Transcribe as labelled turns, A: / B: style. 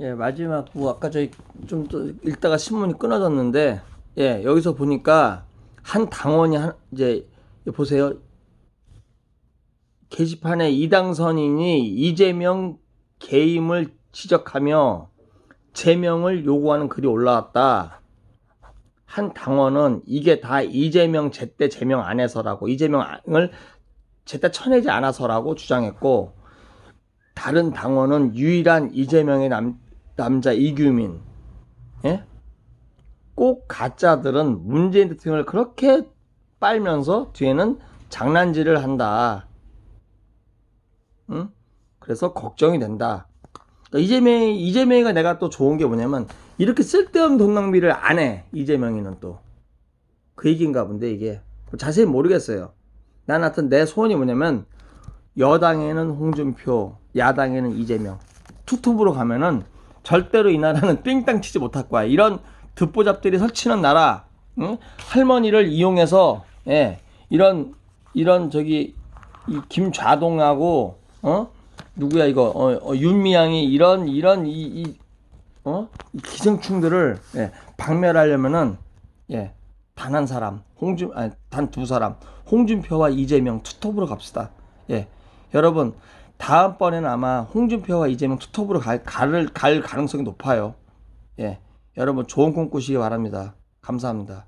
A: 예, 마지막 뭐 아까 저희 좀또 읽다가 신문이 끊어졌는데 예, 여기서 보니까 한 당원이 한 이제 보세요. 게시판에 이당 선인이 이재명 개임을 지적하며 제명을 요구하는 글이 올라왔다. 한 당원은 이게 다 이재명 제때 제명 안 해서라고 이재명을 제때 쳐내지 않아서라고 주장했고 다른 당원은 유일한 이재명의 남, 남자 이규민 예? 꼭 가짜들은 문재인 대통령을 그렇게 빨면서 뒤에는 장난질을 한다. 응? 그래서 걱정이 된다. 그러니까 이재명, 이재명이가 내가 또 좋은 게 뭐냐면, 이렇게 쓸데없는 돈 낭비를 안 해. 이재명이는 또. 그 얘기인가 본데, 이게. 자세히 모르겠어요. 난 하여튼 내 소원이 뭐냐면, 여당에는 홍준표, 야당에는 이재명. 투톱으로 가면은, 절대로 이 나라는 삥땅 치지 못할 거야. 이런 듣보잡들이 설치는 나라, 응? 할머니를 이용해서, 예, 이런, 이런 저기, 이 김좌동하고, 어? 누구야 이거 어, 어, 윤미향이 이런 이런 이, 이 어? 이 기생충들을 예, 박멸하려면은 예, 단 한 사람 홍준 아니 단 두 사람 홍준표와 이재명 투톱으로 갑시다. 예. 여러분 다음번에는 아마 홍준표와 이재명 투톱으로 갈, 갈, 갈 가능성이 높아요. 예. 여러분 좋은 꿈 꾸시기 바랍니다. 감사합니다.